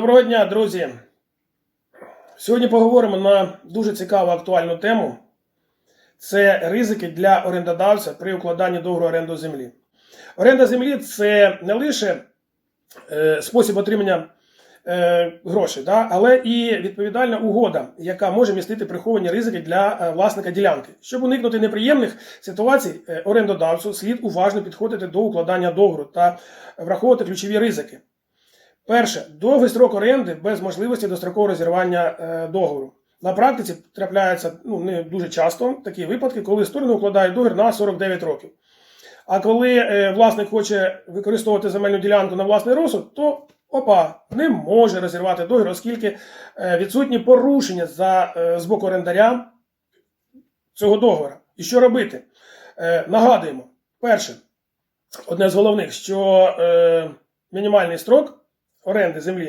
Доброго дня, друзі! Сьогодні поговоримо на дуже цікаву актуальну тему. Це ризики для орендодавця при укладанні договору оренду землі. Оренда землі це не лише е, спосіб отримання е, грошей, але і відповідальна угода, яка може містити приховані ризики для е, власника ділянки. Щоб уникнути неприємних ситуацій, орендодавцю слід уважно підходити до укладання договору та враховувати ключові ризики. Перше, довгий строк оренди без можливості дострокового розірвання е, договору. На практиці трапляються ну, не дуже часто такі випадки, коли сторони укладають договір на 49 років. А коли е, власник хоче використовувати земельну ділянку на власний розсуд, то опа, не може розірвати договір, оскільки е, відсутні порушення за, з боку орендаря цього договору. І що робити? Нагадуємо, перше, одне з головних, що мінімальний строк оренди землі